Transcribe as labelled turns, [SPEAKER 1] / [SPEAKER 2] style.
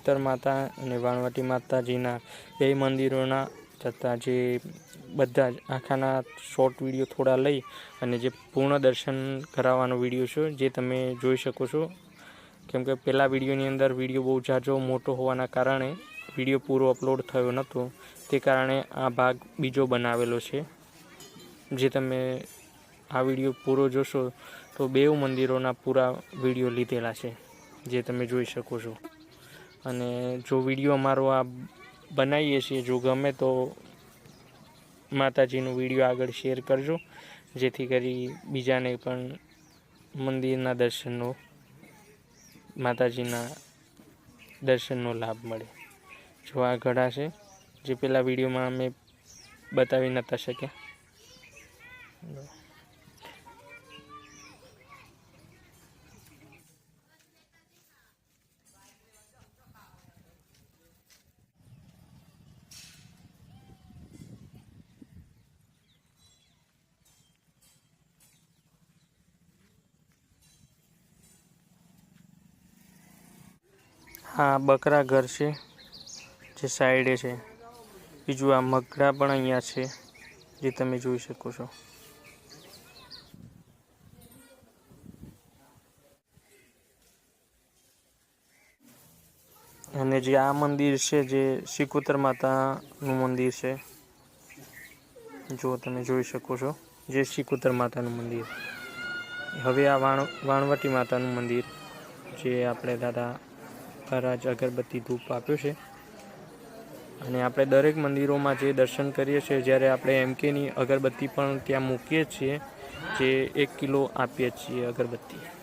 [SPEAKER 1] ઉત્તર માતા અને વાણવટી માતાજીના બે મંદિરોના તથા જે બધા જ આખાના શોર્ટ વીડિયો થોડા લઈ અને જે પૂર્ણ દર્શન કરાવવાનો વીડિયો છે, જે તમે જોઈ શકો છો. કેમ કે પહેલા વિડીયોની અંદર વીડિયો બહુ ઝાઝો મોટો હોવાના કારણે વીડિયો પૂરો અપલોડ થયો નહોતો તે કારણે આ ભાગ બીજો બનાવેલો છે. જે તમે આ વીડિયો પૂરો જોશો તો બેઉ મંદિરોના પૂરા વીડિયો લીધેલા છે, જે તમે જોઈ શકો છો. અને જો વીડિયો અમારો આ બનાવીએ છીએ, જો ગમે તો માતાજીનો વીડિયો આગળ શેર કરજો, જેથી કરી બીજાને પણ મંદિરના દર્શનનો, માતાજીના દર્શનનો લાભ મળે. જો આ ઘડા છે જે પેલા વિડીયોમાં અમે બતાવી નતા શક્યા. હા બકરા ઘર છે, જે સાઈડે છે. બીજું આ મગડા પણ અહીંયા છે, જે તમે જોઈ શકો છો. અને જે આ મંદિર છે, જે શિકોતર માતાનું મંદિર છે, જો તમે જોઈ શકો છો, જે શિકોતર માતાનું મંદિર. હવે આ વાણ, વાણવટી માતાનું મંદિર, જે આપણે દાદા ખરાજ અગરબત્તી ધૂપ આપ્યો છે. અને આપણે દરેક મંદિરોમાં જે દર્શન કરીએ છીએ, જ્યારે આપણે એમકેની અગરબત્તી પણ ત્યાં મૂકીએ છીએ, જે એક કિલો આપીએ છીએ અગરબત્તી.